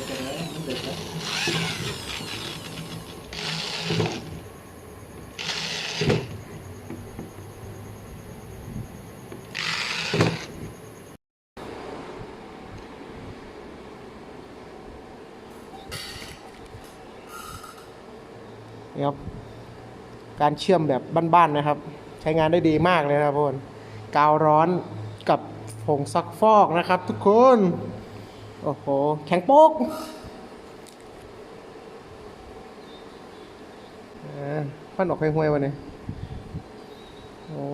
นแล้วมันเดือดแล้วนี่ครับการเชื่อมแบบบ้านๆนะครับ ใช้งานได้ดีมากเลยนะครับทุกคนกาวร้อนกับผงซักฟอกนะครับทุกคน โอ้โห แข็งโป๊กฟันออกห่วยๆวันนี้ โอ้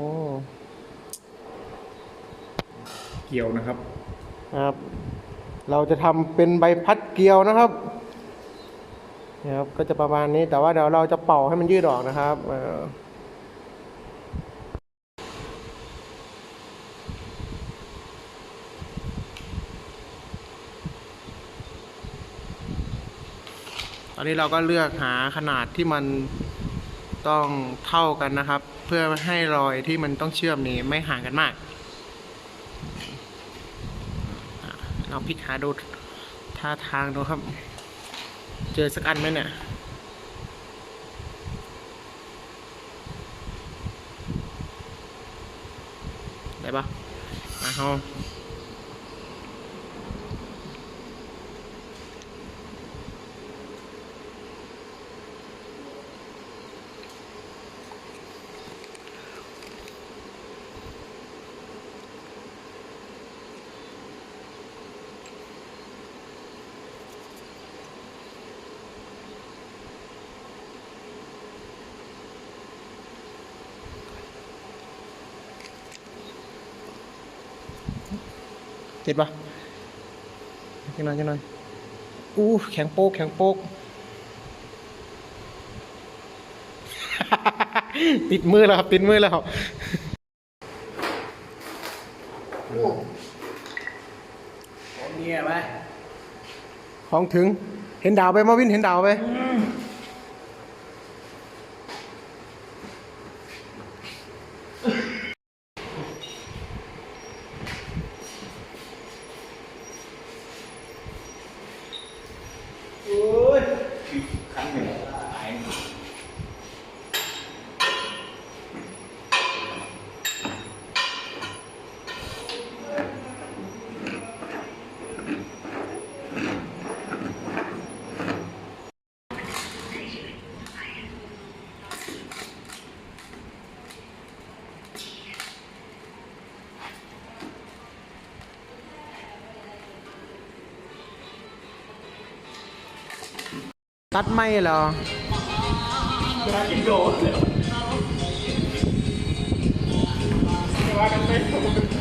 เกี่ยวนะครับ ครับ เราจะทำเป็นใบพัดเกลียวนะครับนี่ครับ ก็จะประมาณนี้ แต่ว่าเดี๋ยวเราจะเป่าให้มันยืดออกนะครับ ออตอนนี้เราก็เลือกหาขนาดที่มันต้องเท่ากันนะครับ เพื่อให้รอยที่มันต้องเชื่อมนี้ไม่ห่างกันมากลองพลิกหาดูท่าทางดูครับ เจอสักอันไหมเนี่ยได้ปะมาเอา ติดปะจังหน่อยจังหน่อยอู้แข็งโป๊กแข็งโป๊กติดมือแล้วครับติดมือแล้วครับของเมียไหมของถึงเห็นดาวไปมาวินเห็นดาวไป โอ้ยครั้งหนึ่งหาย ตัดไม่เหรอน่ากินโดนเลยว่ากันไม่ถูก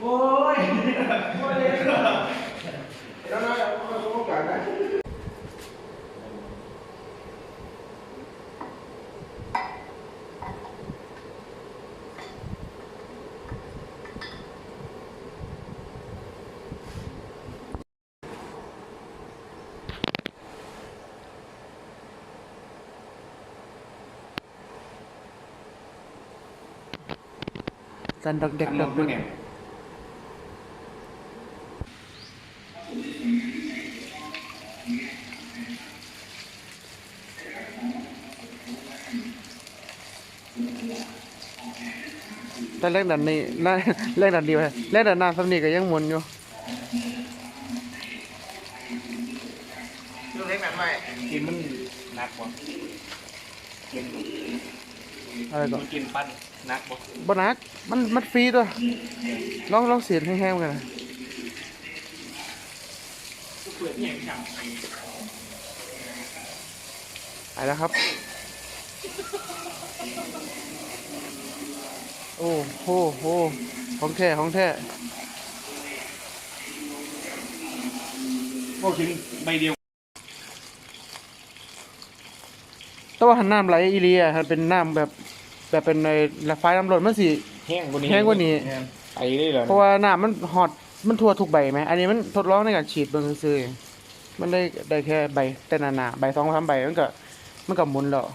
โอ้ยโอ้ยเลยแล้วนะเราต้องการนะ สันดอกเด็กดอกมึดึงกไงแต่แรกดันนี้น่าแรกดันดีไปแรกดันหน้าสำนีก็ยังหมุนอยู่ลูกเล็กนั่นไม่กินมันหนักบ่กิน อะไรก่อน มันกินปั้นหนักบ่บนักมันมันฟรีตัวลองลองเสียดแห้งๆกันนะเปิดเนี่ยครับไปแล้วครับ โอ้โหโหของแท้ของแท้พวกชิ้นใบเดียวแต่ว่าหันน้ำไหลอีเลียหันเป็นน้ำแบบ แบบเป็นในละไฟน้ำร้อนมันสิแห้งกว่านี้แห้งกว่านี้ ไอ้ได้เหรอเพราะว่าน้ำมันฮอตมันทั่วทุกใบไหมอันนี้มันทดลองในการฉีดเบิ่งซื่อๆมันได้ได้แค่ใบแต่หนาๆใบสองสามใบมันก็มันก็หมุนแล้ว